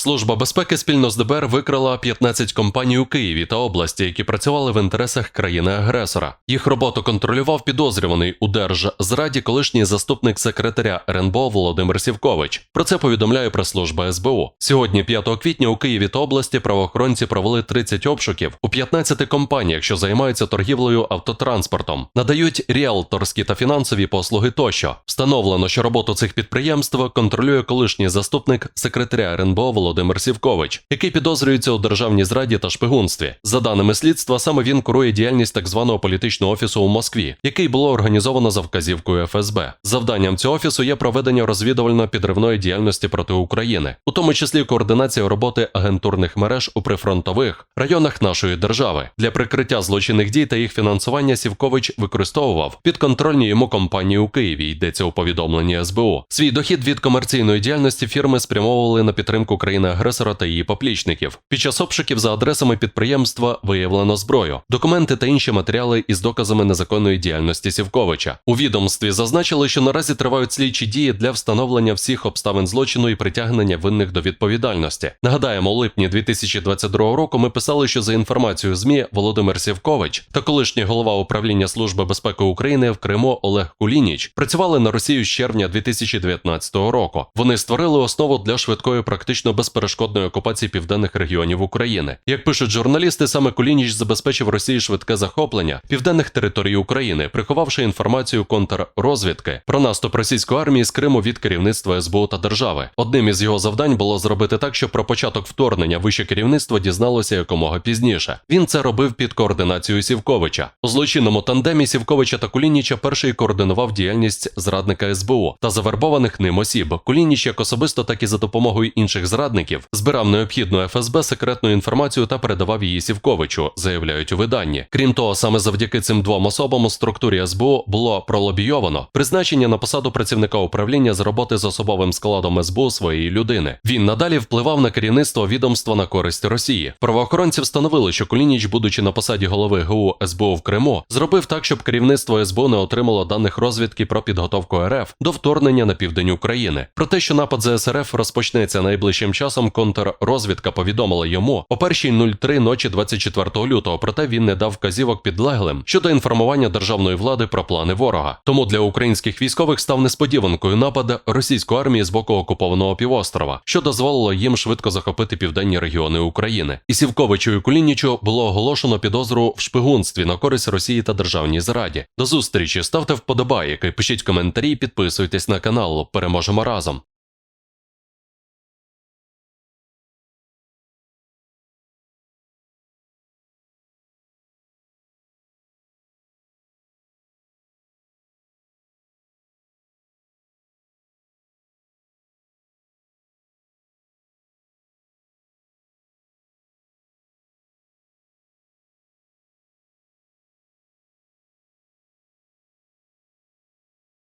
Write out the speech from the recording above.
Служба безпеки спільно з ДБР викрила 15 компаній у Києві та області, які працювали в інтересах країни-агресора. Їх роботу контролював підозрюваний у Держзраді колишній заступник секретаря РНБО Володимир Сівкович. Про це повідомляє прес-служба СБУ. Сьогодні, 5 квітня, у Києві та області правоохоронці провели 30 обшуків у 15 компаніях, що займаються торгівлею автотранспортом, надають ріалторські та фінансові послуги тощо. Встановлено, що роботу цих підприємств контролює колишній заступник секретаря РНБО Володимир Сівкович, який підозрюється у державній зраді та шпигунстві. За даними слідства, саме він курує діяльність так званого політичного офісу у Москві, який було організовано за вказівкою ФСБ. Завданням цього офісу є проведення розвідувально-підривної діяльності проти України, у тому числі координація роботи агентурних мереж у прифронтових районах нашої держави. Для прикриття злочинних дій та їх фінансування Сівкович використовував підконтрольні йому компанії у Києві. Йдеться у повідомленні СБУ. Свій дохід від комерційної діяльності фірми спрямовували на підтримку країни-агресора та її поплічників. Під час обшуків за адресами підприємства виявлено зброю, документи та інші матеріали із доказами незаконної діяльності Сівковича. У відомстві зазначили, що наразі тривають слідчі дії для встановлення всіх обставин злочину і притягнення винних до відповідальності. Нагадаємо, у липні 2022 року ми писали, що за інформацією ЗМІ Володимир Сівкович та колишній голова управління Служби безпеки України в Криму Олег Кулініч працювали на Росію з червня 2019 року. Вони створили основу для швидкої, практично безперешкодної окупації південних регіонів України. Як пишуть журналісти, саме Кулініч забезпечив Росії швидке захоплення південних територій України, приховавши інформацію контррозвідки про наступ російської армії з Криму від керівництва СБУ та держави. Одним із його завдань було зробити так, щоб про початок вторгнення вище керівництво дізналося якомога пізніше. Він це робив під координацією Сівковича. У злочинному тандемі Сівковича та Кулініча перший координував діяльність зрадника СБУ та завербованих ним осіб. Кулініч як особисто, так і за допомогою інших зрадників збирав необхідну ФСБ секретну інформацію та передавав її Сівковичу, заявляють у виданні. Крім того, саме завдяки цим двом особам у структурі СБУ було пролобійовано призначення на посаду працівника управління з роботи з особовим складом СБУ своєї людини. Він надалі впливав на керівництво відомства на користь Росії. Правоохоронці встановили, що Кулініч, будучи на посаді голови ГУ СБУ в Криму, зробив так, щоб керівництво СБУ не отримало даних розвідки про підготовку РФ до вторгнення на південь України. Про те, що напад ЗСРФ розпочнеться найближчим часом, контррозвідка повідомила йому о першій 03 ночі 24 лютого. Проте він не дав вказівок підлеглим щодо інформування державної влади про плани ворога. Тому для українських військових став несподіванкою напад російської армії з боку окупованого півострова, що дозволило їм швидко захопити південні регіони України. І Сівковичу і Кулінічу було оголошено підозру в шпигунстві на користь Росії та державній зраді. До зустрічі ставте вподобайки, пишіть коментарі, підписуйтесь на канал. Переможемо разом.